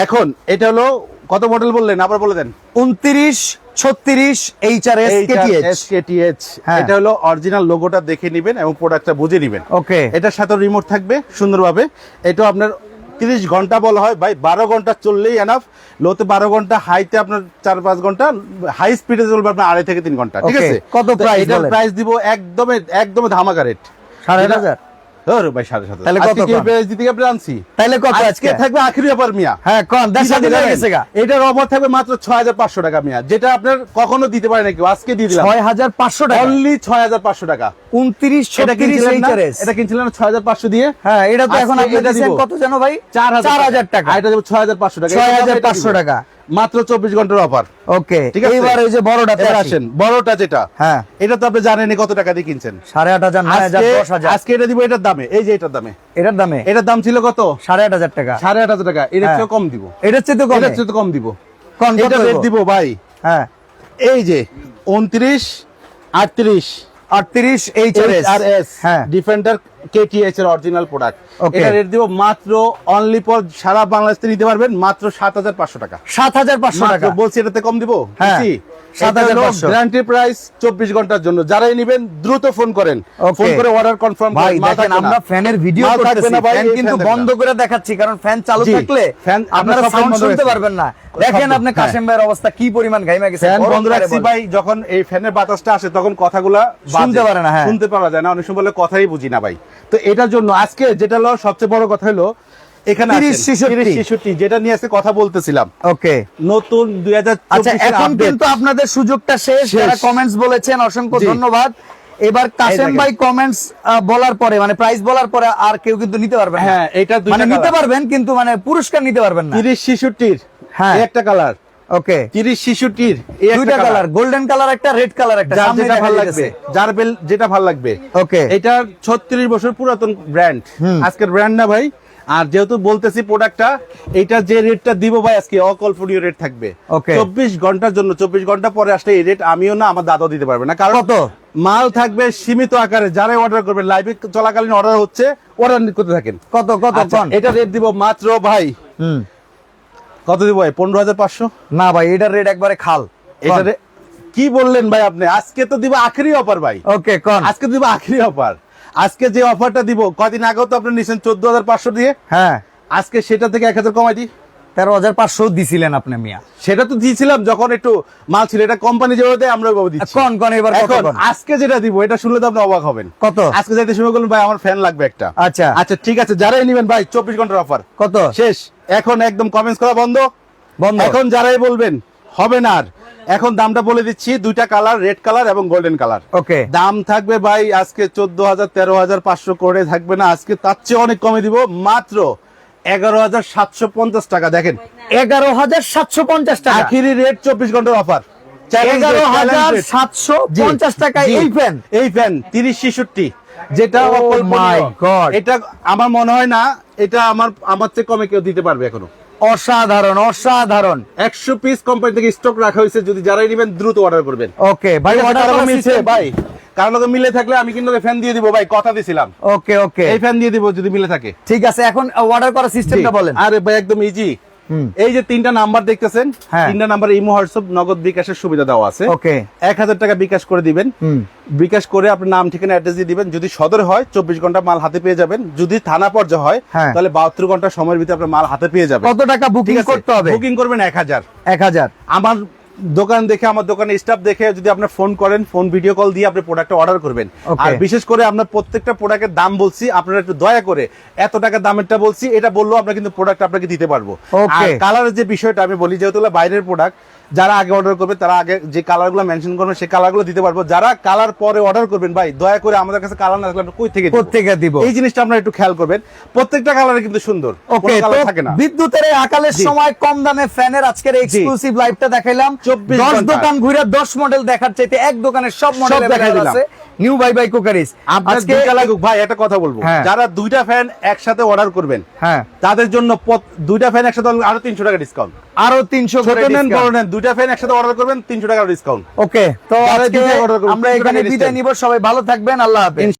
এখন এটা হলো কত মডেল বললেন? আবার বলে দেন। উনত্রিশ ছত্রিশ এইচ আর এস কেটিএইচ হ্যাঁ। এটা হলো অরিজিনাল লোগোটা দেখে নেবেন এবং প্রোডাক্টটা বুঝে নেবেন। ওকে। এটার সাথে রিমোট থাকবে সুন্দরভাবে। এটা আপনার তিরিশ ঘণ্টা বলা হয়। ভাই বারো ঘণ্টা চললেই এনাফ লোতে বারো ঘণ্টা হাইতে আপনার চার পাঁচ ঘণ্টা হাই স্পিডে চলবে আপনার আড়াই থেকে তিন ঘণ্টা ঠিক আছে? কত বলেন? প্রাইস দিব একদমই একদমই ধামাকা রেট সাড়ে হাজার? ওরে ভাই সাড়ে সাত তাহলে কত আজকে আনছি। কত থাকবে আখেরি ব্যাপার মিয়া। হ্যাঁ কম দেড় দিন হয়ে গেছে গা। এটার অফার থাকবে মাত্র ছয় হাজার পাঁচশো টাকা মিয়া যেটা আপনার কখনো দিতে পারে না কেউ। আজকে দিয়ে দিলাম। ছয় হাজার পাঁচশো টাকা। অনলি ছয় হাজার পাঁচশো টাকা। এটা কিনছিলেন ছয় হাজার পাঁচশো দিয়ে? হ্যাঁ এটা তো এখন এটা। কত জানো ভাই? চার হাজার টাকা। এটা দেবো ছয় হাজার পাঁচশো টাকা। ছয় হাজার পাঁচশো টাকা। মাত্র চব্বিশ ঘণ্টার অফার ওকে ঠিক আছে? এইবার ওই যে বড়টাতে আসেন বড়টা যেটা হ্যাঁ। এটা তো আপনি জানেন কত টাকা দিয়ে কিনছেন। সাড়ে আট হাজার নয় হাজার আজকে দশ হাজার। আজকে এটা দিব এটার দামে এই যে এটার দামে। এটার দামে? এটার দাম ছিল কত? সাড়ে আট হাজার টাকা। সাড়ে আট হাজার টাকা। এটার হ্যাঁ। চেয়ে কম দিব। এটার চেয়ে তো কম। এটার চেয়ে তো কম দিব। কম এটা রেট দিব ভাই। হ্যাঁ। এই যে উনত্রিশ আটত্রিশ আটত্রিশ এইচআরএস আর এস হ্যাঁ ডিফেন্ডার কেটিএইচ এর অরিজিনাল প্রোডাক্ট এটা রেট দিব মাত্র অনলি ফর সারা বাংলাদেশ নিতে পারবেন মাত্র সাত হাজার পাঁচশো টাকা। সাত হাজার পাঁচশো মাত্র টাকা। বলছি এটাতে কম দিব? 7,500 গ্যারান্টি প্রাইস চব্বিশ ঘণ্টার জন্য। যারাই নেবেন দ্রুত ফোন করেন. ফোন করে অর্ডার কনফার্ম ভাই দেখেন আমরা ফ্যানের ভিডিও করতেছি। ফ্যান কিন্তু বন্ধ করে দেখাচ্ছি কারণ ফ্যান চালু থাকলে fan আপনারা সাউন্ড শুনতে পারবেন না। দেখেন আপনি। কাশেম ভাইয়ের অবস্থা কি পরিমাণ ঘাইমা গেছে ফ্যান বন্ধ রাখছি ভাই যখন এই ফ্যানের বাতাসটা আসে তখন কথাগুলা। শুনতে পারে না, হ্যাঁ। শুনতে পারা যায় না অনেক সময় বলে কথাই বুঝি না ভাই। তো এটার জন্য আজকে যেটা হলো সবচেয়ে বড় কথা হলো এখানে যেটা নিয়ে আজকে কথা বলতেছিলাম। ওকে। নতুন দুই আচ্ছা এখন কিন্তু আপনাদের সুযোগটা শেষ। যারা কমেন্টস বলেছেন অসংখ্য ধন্যবাদ। এবার দেখেন। ভাই কমেন্টস বলার পরে মানে প্রাইস বলার পরে আর কেউ কিন্তু নিতে পারবেন না। হ্যাঁ এটা মানে নিতে পারবেন কিন্তু মানে পুরস্কার নিতে পারবেন না। তিরিশ ছেষট্টির হ্যাঁ। একটা কালার ওকে তিরিশ ছেষট্টির দুইটা কালার গোল্ডেন কালার একটা রেড কালার একটা যার যেটা ভালো লাগবে যার বেল যেটা ভালো লাগবে। ওকে। এটা ছত্রিশ বছর পুরাতন ব্র্যান্ড আজকের ব্র্যান্ড না ভাই। আর যেহেতু বলতেছি প্রোডাক্টটা এটা যে রেটটা দিব ভাই আজকে অকল্পনীয় রেট থাকবে। Okay. চব্বিশ ঘণ্টার জন্য চব্বিশ ঘণ্টা পরে আসলে এই রেট আমিও না আমার দাদা দিতে পারবে না। কারণ কত? মাল থাকবে সীমিত আকারে যারাই অর্ডার করবেন লাইভে চলাকালীন অর্ডার হচ্ছে অর্ডার করতে থাকেন। কত কত আচ্ছা, এটা রেট দিব মাত্র ভাই হুম। কত দিব ভাই? পনেরো হাজার পাঁচশো? না ভাই এটার রেট একবারে খাল। এটা রে- কি বললেন ভাই আপনি? আজকে তো দিব আখেরি অফার ভাই। ওকে কোন। আজকে দিব আখেরি অফার আজকে যে অফারটা দিব কদিন আগেও তো আপনি নিছেন চোদ্দ হাজার পাঁচশো দিয়ে। হ্যাঁ। আজকে সেটা থেকে এক হাজার কমাই দিই তেরো হাজার পাঁচশো দিছিলেন আপনি মিয়া। সেটা তো দিয়েছিলাম যখন একটু মাল ছিল এটা কোম্পানি যেভাবে দেয় আমরা ওইভাবে দিচ্ছি। কোন কোন এবার কত এখন আজকে যেটা দিব এটা শুনলে তো আপনি অবাক হবেন। কত? আজকে যাইতে সময় বলুন ভাই আমার ফ্যান লাগবে একটা। আচ্ছা। আচ্ছা ঠিক আছে যারাই নেবেন ভাই চব্বিশ ঘণ্টার অফার কত? শেষ। এখন একদম কমেন্টস করা বন্ধ। বন্ধ। এখন যারাই বলবেন হবে না আর। এখন দামটা বলে দিচ্ছি দুইটা কালার রেড কালার এবং গোল্ডেন কালার ওকে দাম থাকবে ভাই আজকে চোদ্দ হাজার তেরো হাজার পাঁচশো করে থাকবে না আজকে তার চেয়ে অনেক কমে দিব। মাত্র এগারো হাজার সাতশো পঞ্চাশ টাকা দেখেন। এগারো হাজার সাতশো পঞ্চাশ টাকা। আখিরি রেট চব্বিশ ঘণ্টার অফার এগারো হাজার সাতশো পঞ্চাশ টাকায় এই ফ্যান এই ফ্যান তিরিশ ছেষট্টি। যেটা my God. এটা আমার মনে হয় না এটা আমার আমার চেয়ে কমে কেউ দিতে পারবে এখনও। অসাধারণ অসাধারণ। একশো পিস কোম্পানি থেকে স্টক রাখা হয়েছে যদি যারাই নেবেন দ্রুত অর্ডার করবেন। ওকে ভাই অর্ডার মিলছে? ভাই কারণ লোকে মিলে থাকলে আমি কিন্তু ফ্যান দিয়ে দিব ভাই কথা দিছিলাম। ওকে ওকে এই ফ্যান দিয়ে দিব যদি মিলে থাকে। ঠিক আছে এখন অর্ডার করার সিস্টেমটা বলেন। আরে ভাই একদম ইজি। এই যে তিনটা নাম্বার দেখতেছেন হ্যাঁ। তিনটা নাম্বার ইমো হোয়াটসঅ্যাপ নগদ বিকাশের সুবিধা দেওয়া আছে। ওকে। এক হাজার টাকা বিকাশ করে দিবেন। হুম। বিকাশ করে আপনার নাম ঠিকানা অ্যাড্রেস দিয়ে দিবেন। যদি সদর হয় চব্বিশ ঘণ্টা মাল হাতে পেয়ে যাবেন। যদি থানা পর্যায়ে হয় হ্যাঁ। তাহলে বাহাত্তর ঘণ্টা সময়ের ভিতরে আপনার মাল হাতে পেয়ে যাবেন। কত টাকা বুকিং করতে হবে? বুকিং করবেন এক হাজার। এক হাজার। আমার দোকান দেখে আমার দোকানে স্টাফ দেখে যদি আপনার ফোন করেন ফোন ভিডিও কল দিয়ে আপনি প্রোডাক্ট অর্ডার করবেন. আর বিশেষ করে আমরা প্রত্যেকটা প্রোডাক্টের দাম বলছি আপনারা একটু দয়া করে এত টাকা দামেরটা বলছি এটা বললেও আমরা কিন্তু প্রোডাক্ট আপনাকে দিতে পারব। কালার আর কালারের যে বিষয়টা আমি বলি যেহেতু বাইরের প্রোডাক্ট যারা আগে অর্ডার করবে তারা আগে যে কালারগুলো মেনশন করবেন সেই কালারগুলো দিতে পারব। যারা কালার পরে অর্ডার করবেন ভাই দয়া করে আমাদের কাছে কালার না থাকলে আমরা কই থেকে প্রত্যেকে দিব? এই জিনিসটা আপনারা একটু খেয়াল করবেন। প্রত্যেকটা কালারে কিন্তু সুন্দর ওকে থাকে না। বিদ্যুতের এই আকালের সময় কম দামে ফ্যানের আজকের এক্সক্লুসিভ লাইভটা দেখাইলাম। 24 দশ ঘণ্টা। দোকান ঘুরে দশ মডেল দেখার চাইতে এক দোকানের সব মডেল দেখাই দিলাম। নিউ বাই বাই কুকারিস আজকে লাগুক ভাই একটা কথা বলব। হ্যাঁ। যারা দুইটা ফ্যান একসাথে অর্ডার করবেন হ্যাঁ। তাদের জন্য দুইটা ফ্যান একসাথে আরও তিনশো টাকা ডিসকাউন্ট আরও তিনশো ছোট নেন বড় নেন দুইটা ফ্যান একসাথে অর্ডার করবেন তিনশো টাকা ডিসকাউন্ট ওকে তো আমরা এখানে বিদায় নিব সবাই ভালো থাকবেন আল্লাহ হাফেজ।